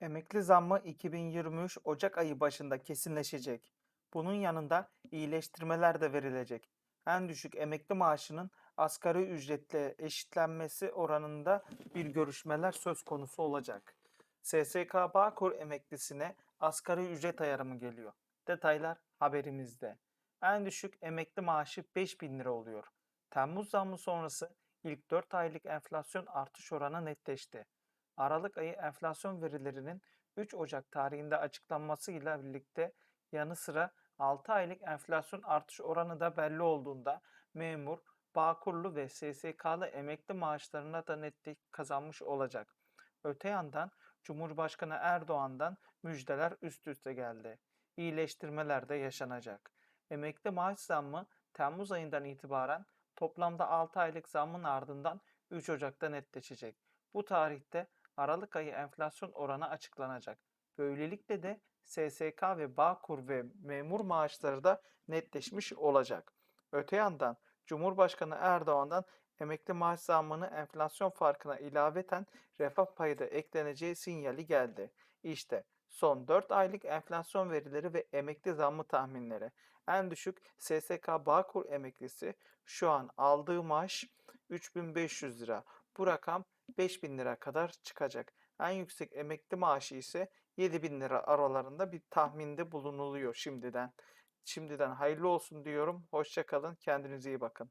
Emekli zammı 2023 Ocak ayı başında kesinleşecek. Bunun yanında iyileştirmeler de verilecek. En düşük emekli maaşının asgari ücretle eşitlenmesi oranında bir görüşmeler söz konusu olacak. SSK Bağkur emeklisine asgari ücret ayarımı geliyor. Detaylar haberimizde. En düşük emekli maaşı 5000 lira oluyor. Temmuz zammı sonrası ilk 4 aylık enflasyon artış oranı netleşti. Aralık ayı enflasyon verilerinin 3 Ocak tarihinde açıklanmasıyla birlikte yanı sıra 6 aylık enflasyon artış oranı da belli olduğunda memur, Bağkurlu ve SSK'lı emekli maaşlarına da netlik kazanmış olacak. Öte yandan Cumhurbaşkanı Erdoğan'dan müjdeler üst üste geldi. İyileştirmeler de yaşanacak. Emekli maaş zammı Temmuz ayından itibaren toplamda 6 aylık zammın ardından 3 Ocak'ta netleşecek. Bu tarihte Aralık ayı enflasyon oranı açıklanacak. Böylelikle de SSK ve Bağkur ve memur maaşları da netleşmiş olacak. Öte yandan Cumhurbaşkanı Erdoğan'dan emekli maaş zammını enflasyon farkına ilaveten refah payı da ekleneceği sinyali geldi. İşte son 4 aylık enflasyon verileri ve emekli zammı tahminleri. En düşük SSK Bağkur emeklisi şu an aldığı maaş 3500 lira. Bu rakam 5000 lira kadar çıkacak. En yüksek emekli maaşı ise 7000 lira aralarında bir tahminde bulunuluyor şimdiden. Şimdiden hayırlı olsun diyorum. Hoşça kalın. Kendinize iyi bakın.